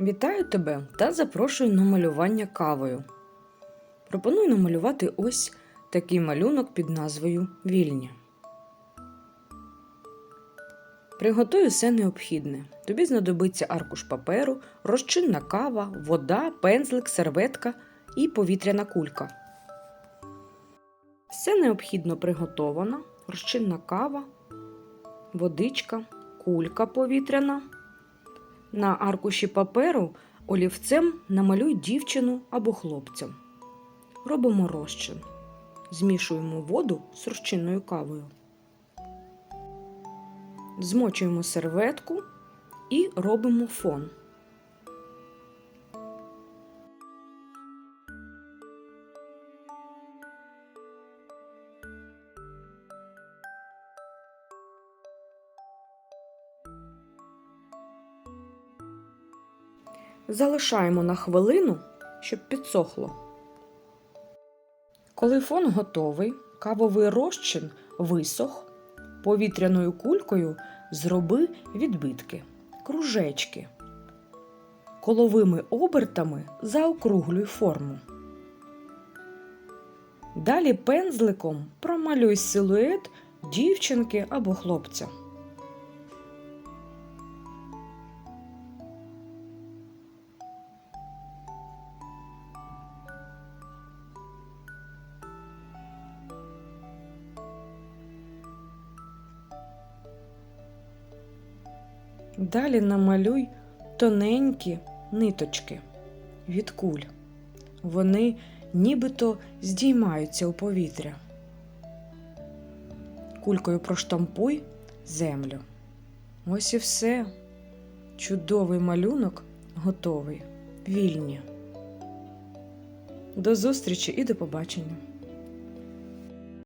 Вітаю тебе та запрошую на малювання кавою. Пропоную намалювати ось такий малюнок під назвою Вільні. Приготуй все необхідне. Тобі знадобиться аркуш паперу, розчинна кава, вода, пензлик, серветка і повітряна кулька. Все необхідно приготовано: розчинна кава, водичка, кулька повітряна. На аркуші паперу олівцем намалюй дівчину або хлопця. Робимо розчин. Змішуємо воду з розчинною кавою. Змочуємо серветку і робимо фон. Залишаємо на хвилину, щоб підсохло. Коли фон готовий, кавовий розчин висох, повітряною кулькою зроби відбитки, кружечки. Коловими обертами заокруглюй форму. Далі пензликом промалюй силует дівчинки або хлопця. Далі намалюй тоненькі ниточки від куль. Вони нібито здіймаються у повітря. Кулькою проштампуй землю. Ось і все. Чудовий малюнок готовий. Вільні. До зустрічі і до побачення!